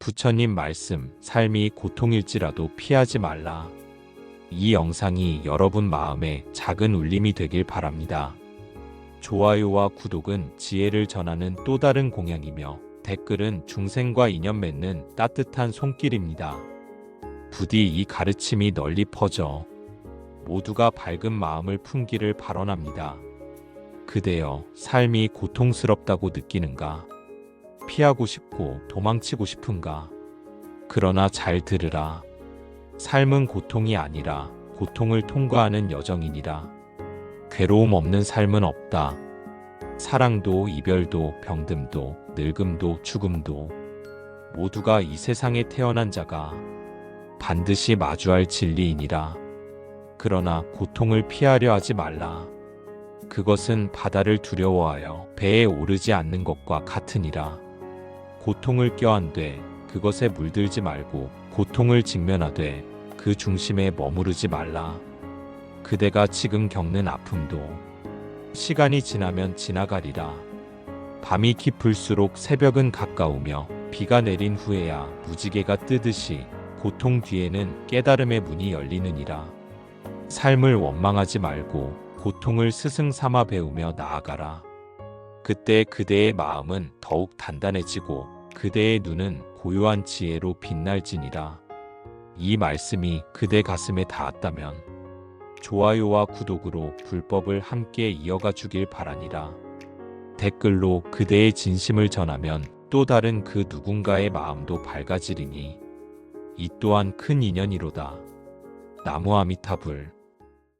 부처님 말씀, 삶이 고통일지라도 피하지 말라. 이 영상이 여러분 마음에 작은 울림이 되길 바랍니다. 좋아요와 구독은 지혜를 전하는 또 다른 공약이며 댓글은 중생과 인연 맺는 따뜻한 손길입니다. 부디 이 가르침이 널리 퍼져 모두가 밝은 마음을 품기를 발언합니다. 그대여, 삶이 고통스럽다고 느끼는가? 피하고 싶고 도망치고 싶은가? 그러나 잘 들으라. 삶은 고통이 아니라 고통을 통과하는 여정이니라. 괴로움 없는 삶은 없다. 사랑도 이별도 병듦도 늙음도 죽음도 모두가 이 세상에 태어난 자가 반드시 마주할 진리이니라. 그러나 고통을 피하려 하지 말라. 그것은 바다를 두려워하여 배에 오르지 않는 것과 같으니라. 고통을 껴안되 그것에 물들지 말고 고통을 직면하되 그 중심에 머무르지 말라. 그대가 지금 겪는 아픔도 시간이 지나면 지나가리라. 밤이 깊을수록 새벽은 가까우며 비가 내린 후에야 무지개가 뜨듯이 고통 뒤에는 깨달음의 문이 열리느니라. 삶을 원망하지 말고 고통을 스승 삼아 배우며 나아가라. 그때 그대의 마음은 더욱 단단해지고 그대의 눈은 고요한 지혜로 빛날지니라. 이 말씀이 그대 가슴에 닿았다면 좋아요와 구독으로 불법을 함께 이어가 주길 바라니라. 댓글로 그대의 진심을 전하면 또 다른 그 누군가의 마음도 밝아지리니 이 또한 큰 인연이로다. 나무 아미타불